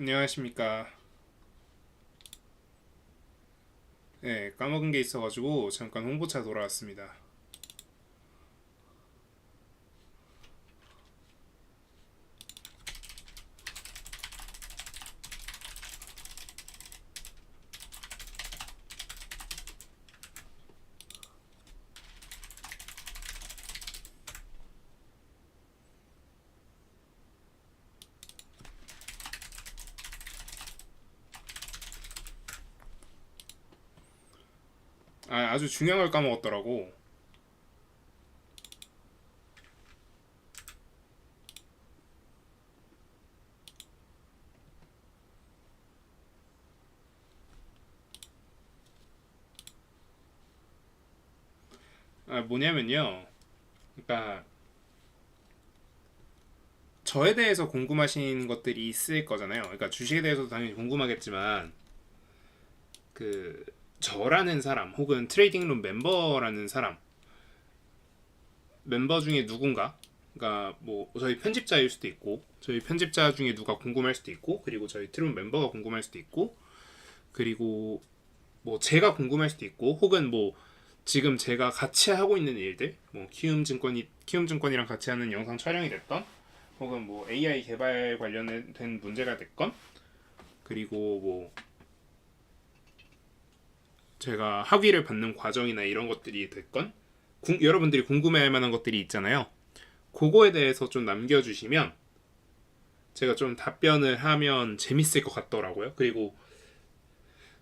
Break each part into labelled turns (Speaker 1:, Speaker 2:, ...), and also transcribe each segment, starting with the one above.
Speaker 1: 안녕하십니까. 네, 까먹은 게 있어가지고 잠깐 홍보차 돌아왔습니다. 아, 아주 중요한 걸 까먹었더라고. 아, 뭐냐면요. 그러니까 저에 대해서 궁금하신 것들이 있을 거잖아요. 그러니까 주식에 대해서도 당연히 궁금하겠지만 그 저라는 사람 혹은 트레이딩룸 멤버라는 사람. 멤버 중에 누군가? 그러니까 뭐 저희 편집자일 수도 있고 저희 편집자 중에 누가 궁금할 수도 있고 그리고 저희 트룸 멤버가 궁금할 수도 있고 그리고 뭐 제가 궁금할 수도 있고 혹은 뭐 지금 제가 같이 하고 있는 일들 뭐 키움 증권이 키움 증권이랑 같이 하는 영상 촬영이 됐던 혹은 뭐 AI 개발 관련된 문제가 됐건 그리고 뭐 제가 학위를 받는 과정이나 이런 것들이 됐건 궁- 여러분들이 궁금해할 만한 것들이 있잖아요. 그거에 대해서 좀 남겨주시면 제가 좀 답변을 하면 재밌을 것 같더라고요. 그리고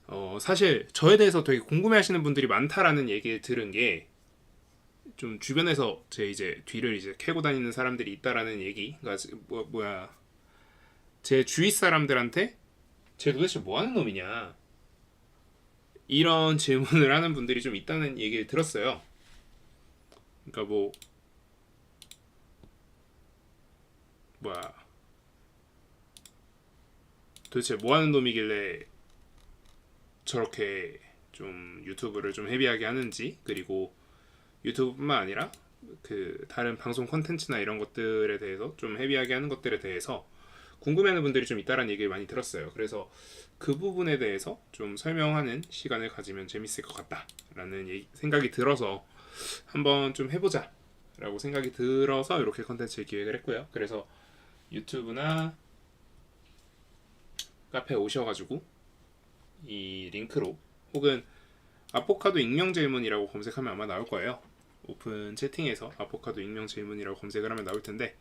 Speaker 1: 어, 사실 저에 대해서 되게 궁금해하시는 분들이 많다라는 얘기를 들은 게 좀 주변에서 제 이제 뒤를 이제 캐고 다니는 사람들이 있다라는 얘기, 그러니까 뭐 뭐야 제 주위 사람들한테 쟤 도대체 뭐 하는 놈이냐 이런 질문을 하는 분들이 좀 있다는 얘기를 들었어요. 그러니까 뭐 뭐야 도대체 뭐 하는 놈이길래 저렇게 좀 유튜브를 좀 헤비하게 하는지 그리고 유튜브뿐만 아니라 그 다른 방송 콘텐츠나 이런 것들에 대해서 좀 헤비하게 하는 것들에 대해서 궁금해하는 분들이 좀 있다라는 얘기를 많이 들었어요. 그래서 그 부분에 대해서 좀 설명하는 시간을 가지면 재밌을 것 같다라는 얘기- 생각이 들어서 한번 좀 해보자 라고 생각이 들어서 이렇게 컨텐츠를 기획을 했고요. 그래서 유튜브나 카페 오셔가지고 이 링크로 혹은 아포카도 익명 질문이라고 검색하면 아마 나올 거예요. 오픈 채팅에서 아포카도 익명 질문이라고 검색을 하면 나올 텐데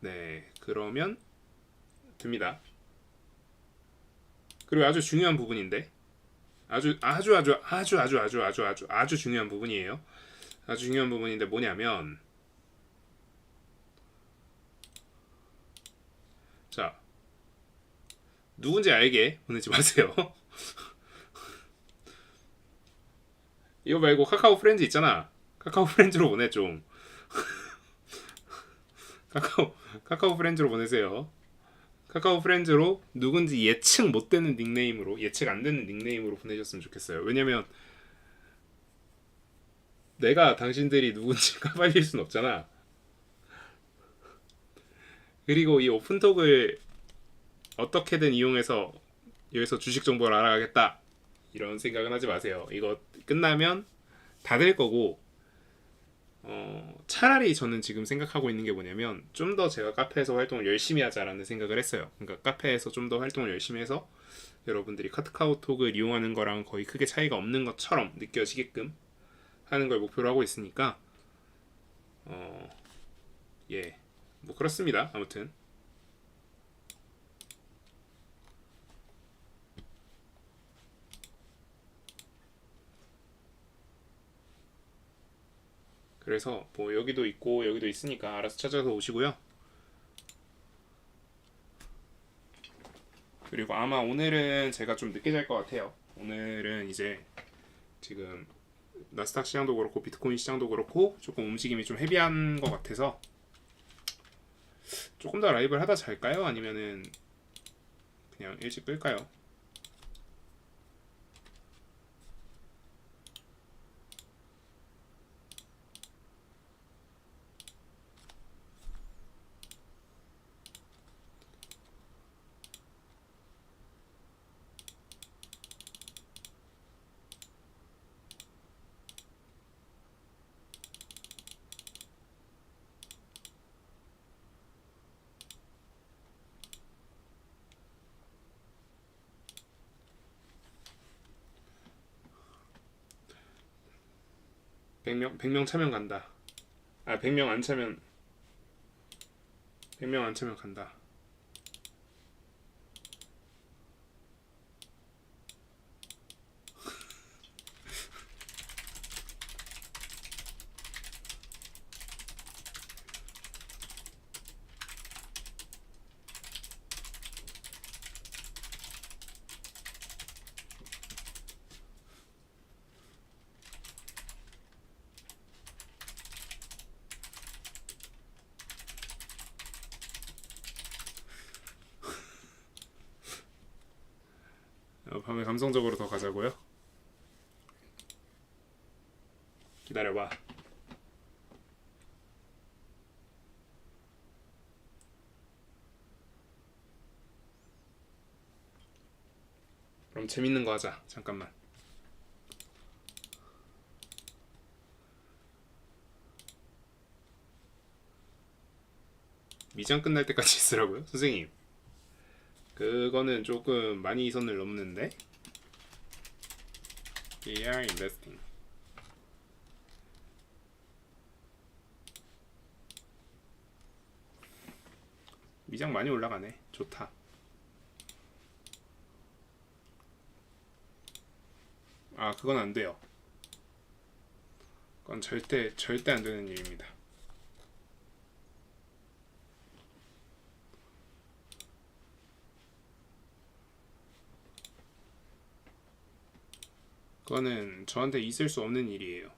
Speaker 1: 네 그러면 됩니다. 그리고 아주 중요한 부분인데 아주 아주 아주 아주 아주 아주 아주 아주 아주 중요한 부분이에요. 아주 중요한 부분인데 뭐냐면 자 누군지 알게 보내지 마세요. 이거 말고 카카오 프렌즈 있잖아. 카카오 프렌즈로 보내 좀. 카카오 카카오 프렌즈로 보내세요. 카카오 프렌즈로 누군지 예측 못 되는 닉네임으로 예측 안 되는 닉네임으로 보내셨으면 좋겠어요. 왜냐면 내가 당신들이 누군지 까발릴 순 없잖아. 그리고 이 오픈톡을 어떻게든 이용해서 여기서 주식 정보를 알아가겠다 이런 생각은 하지 마세요. 이거 끝나면 다 될 거고 어, 차라리 저는 지금 생각하고 있는 게 뭐냐면 좀 더 제가 카페에서 활동을 열심히 하자라는 생각을 했어요. 그러니까 카페에서 좀 더 활동을 열심히 해서 여러분들이 카카오톡을 이용하는 거랑 거의 크게 차이가 없는 것처럼 느껴지게끔 하는 걸 목표로 하고 있으니까 어, 예, 뭐 그렇습니다. 아무튼 그래서 뭐 여기도 있고 여기도 있으니까 알아서 찾아서 오시고요. 그리고 아마 오늘은 제가 좀 늦게 잘 것 같아요. 오늘은 이제 지금 나스닥 시장도 그렇고 비트코인 시장도 그렇고 조금 움직임이 좀 헤비한 것 같아서 조금 더 라이브를 하다 잘까요? 아니면은 그냥 일찍 끌까요? 100명 100명 차면 간다. 아 100명 안 차면 100명 안 차면 간다. 밤에 감성적으로 더 가자고요. 기다려봐. 그럼 재밌는 거 하자. 잠깐만. 미장 끝날 때까지 있으라고요? 선생님. 그거는 조금 많이 선을 넘는데. ER investing. 미장 많이 올라가네. 좋다. 아, 그건 안 돼요. 그건 절대 절대 안 되는 일입니다. 그거는 저한테 있을 수 없는 일이에요.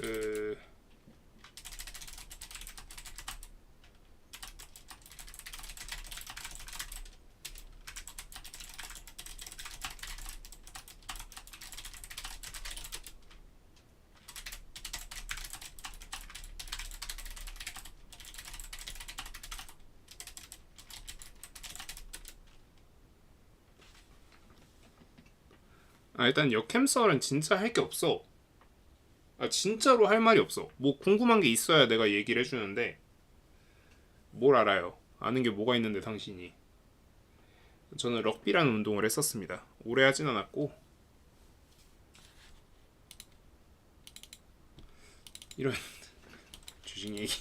Speaker 1: 그 아, 일단 역캠썰은 진짜 할 게 없어. 아 진짜로 할 말이 없어. 뭐 궁금한 게 있어야 내가 얘기를 해주는데 뭘 알아요? 아는 게 뭐가 있는데 당신이. 저는 럭비라는 운동을 했었습니다. 오래 하진 않았고 이런 주식 얘기.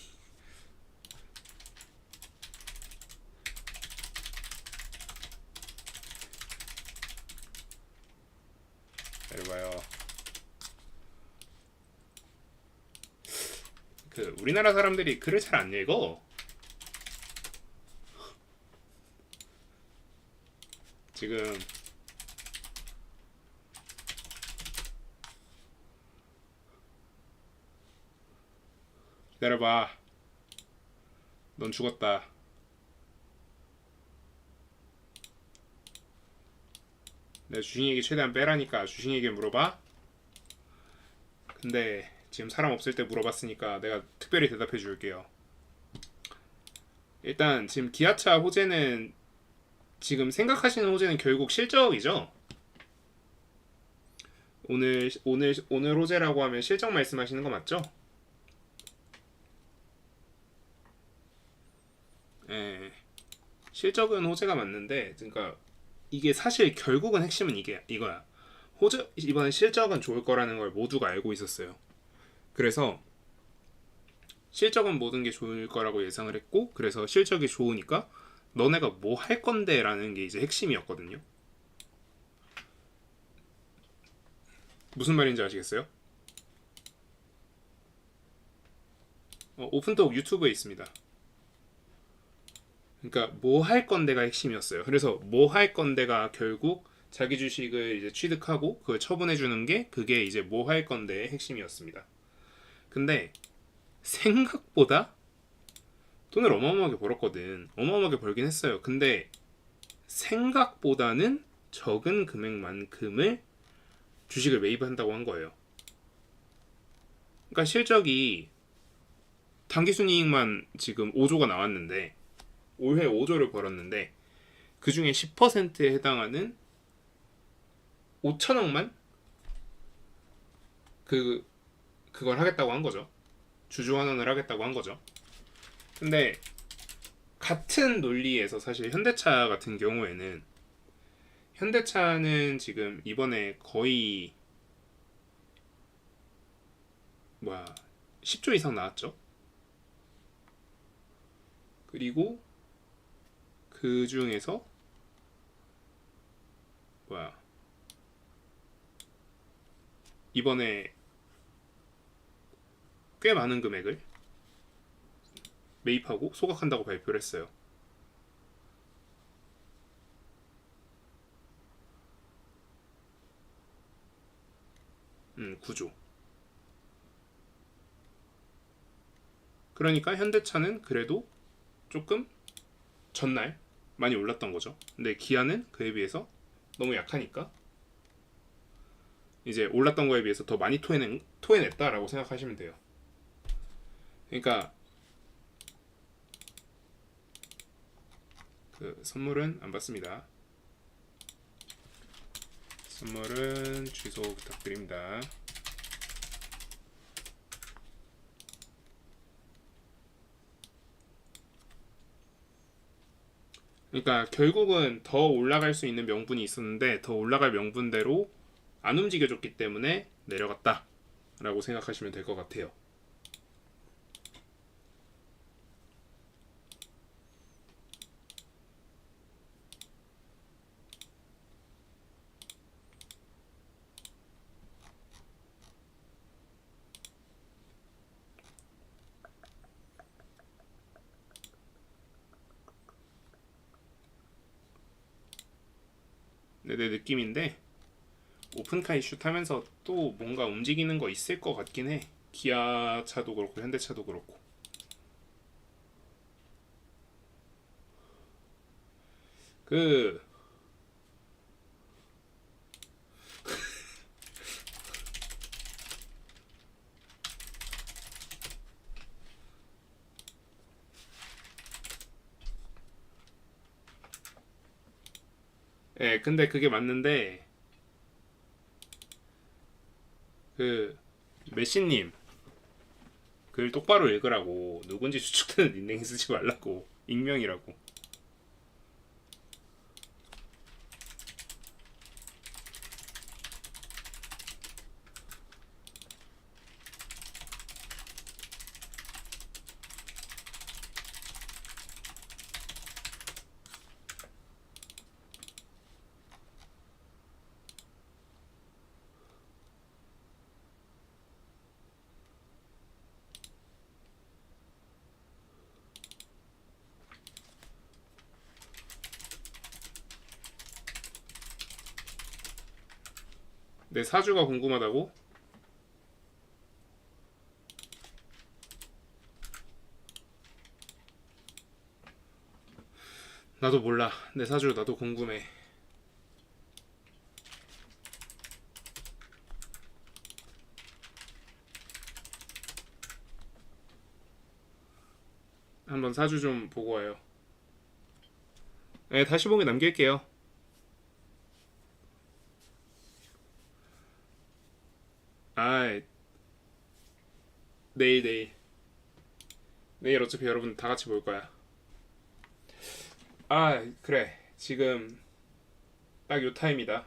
Speaker 1: 기다려봐요. 그 우리나라 사람들이 글을 잘 안 읽어. 지금 기다려봐. 넌 죽었다. 내가 주신에게 최대한 빼라니까 주신에게 물어봐. 근데 지금 사람 없을 때 물어봤으니까 내가 특별히 대답해 줄게요. 일단 지금 기아차 호재는 지금 생각하시는 호재는 결국 실적이죠. 오늘 오늘 오늘 호재라고 하면 실적 말씀하시는 거 맞죠? 예. 실적은 호재가 맞는데 그러니까 이게 사실 결국은 핵심은 이게 이거야. 호재 이번에 실적은 좋을 거라는 걸 모두가 알고 있었어요. 그래서 실적은 모든 게 좋을 거라고 예상을 했고 그래서 실적이 좋으니까 너네가 뭐 할 건데라는 게 이제 핵심이었거든요. 무슨 말인지 아시겠어요? 어, 오픈톡 유튜브에 있습니다. 그러니까 뭐 할 건데가 핵심이었어요. 그래서 뭐 할 건데가 결국 자기 주식을 이제 취득하고 그걸 처분해 주는 게 그게 이제 뭐 할 건데의 핵심이었습니다. 근데 생각보다 돈을 어마어마하게 벌었거든. 어마어마하게 벌긴 했어요. 근데 생각보다는 적은 금액만큼을 주식을 매입한다고 한 거예요. 그러니까 실적이 당기순이익만 지금 5조가 나왔는데 올해 5조를 벌었는데 그 중에 10%에 해당하는 5천억만 그 그걸 하겠다고 한 거죠. 주주 환원을 하겠다고 한 거죠. 근데 같은 논리에서 사실 현대차 같은 경우에는 현대차는 지금 이번에 거의 뭐야 10조 이상 나왔죠. 그리고 그 중에서 뭐야 이번에 꽤 많은 금액을 매입하고 소각한다고 발표를 했어요. 음, 9조. 그러니까 현대차는 그래도 조금 전날 많이 올랐던 거죠. 근데 기아는 그에 비해서 너무 약하니까 이제 올랐던 거에 비해서 더 많이 토해낸, 토해냈다라고 생각하시면 돼요. 그러니까 그 선물은 안 받습니다. 선물은 취소 부탁드립니다. 그러니까 결국은 더 올라갈 수 있는 명분이 있었는데 더 올라갈 명분대로 안 움직여줬기 때문에 내려갔다 라고 생각하시면 될 것 같아요. 네, 내 느낌인데 오픈카 이슈 타면서 또 뭔가 움직이는 거 있을 것 같긴 해. 기아 차도 그렇고 현대차도 그렇고. 그 예, 근데 그게 맞는데 그 메시님 글 똑바로 읽으라고 누군지 추측되는 닉네임 쓰지 말라고 익명이라고 내 사주가 궁금하다고? 나도 몰라. 내 사주 나도 궁금해. 한번 사주 좀 보고 와요. 네, 다시 보기 남길게요. 아, 내일 내일 내일 어차피 여러분 다 같이 볼 거야. 아, 그래. 지금 딱 요 타임이다.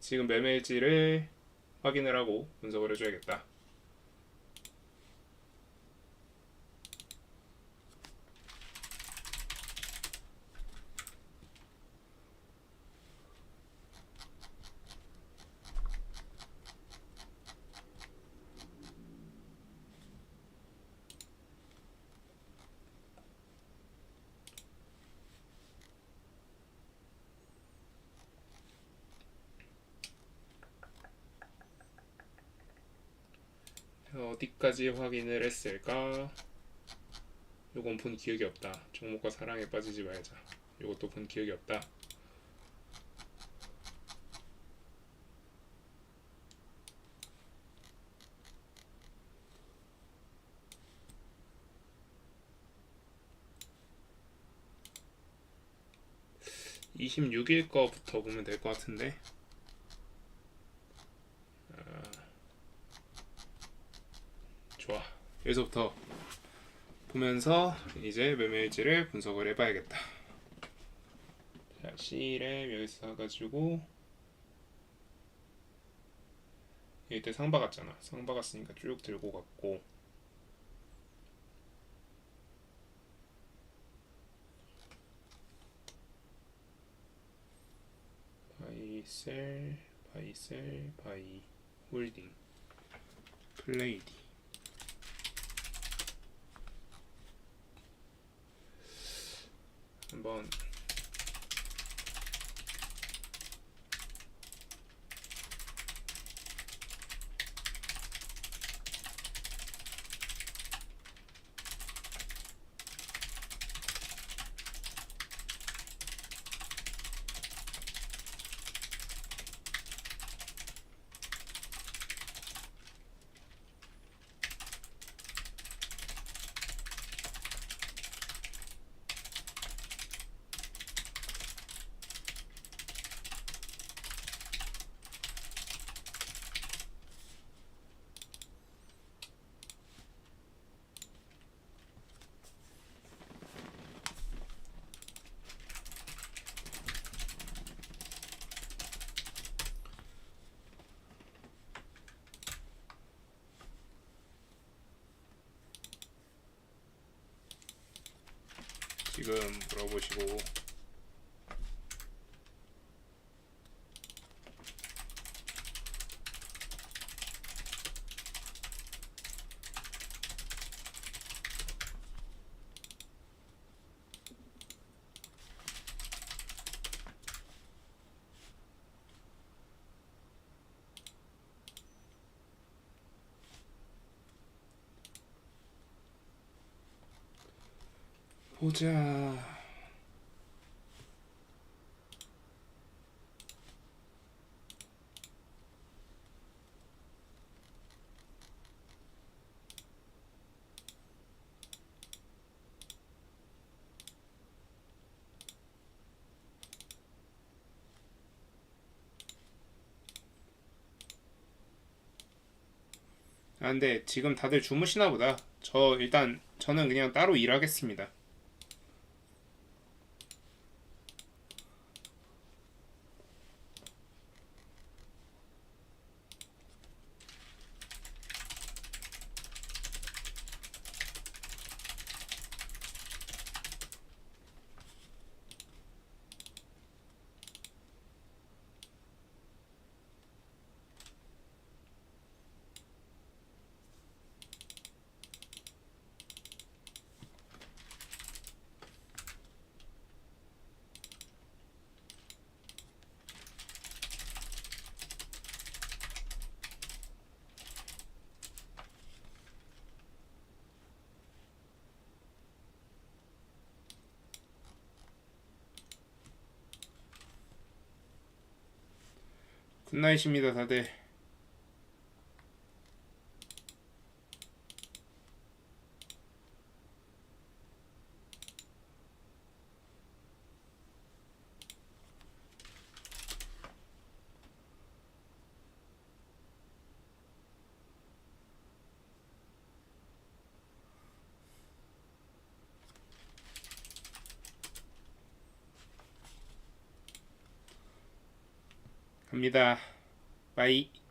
Speaker 1: 지금 매매일지를 확인을 하고 분석을 해줘야겠다. 어디까지 확인을 했을까? 요건 본 기억이 없다. 종목과 사랑에 빠지지 말자. 요것도 본 기억이 없다. (26일) 거부터 보면 될 것 같은데 아, 좋아 여기서부터 보면서 이제 매매일지를 분석을 해봐야겠다. 자, C램 여기서 사가지고 이때 상 박았잖아. 상 박았으니까 쭉 들고 갔고 바이 셀 바이 셀 바이 홀딩 플레이디 한번 지금 물어보시고 보자. 아, 근데 지금 다들 주무시나 보다. 저 일단 저는 그냥 따로 일하겠습니다. 굿나잇입니다, 다들. 갑니다. 바이.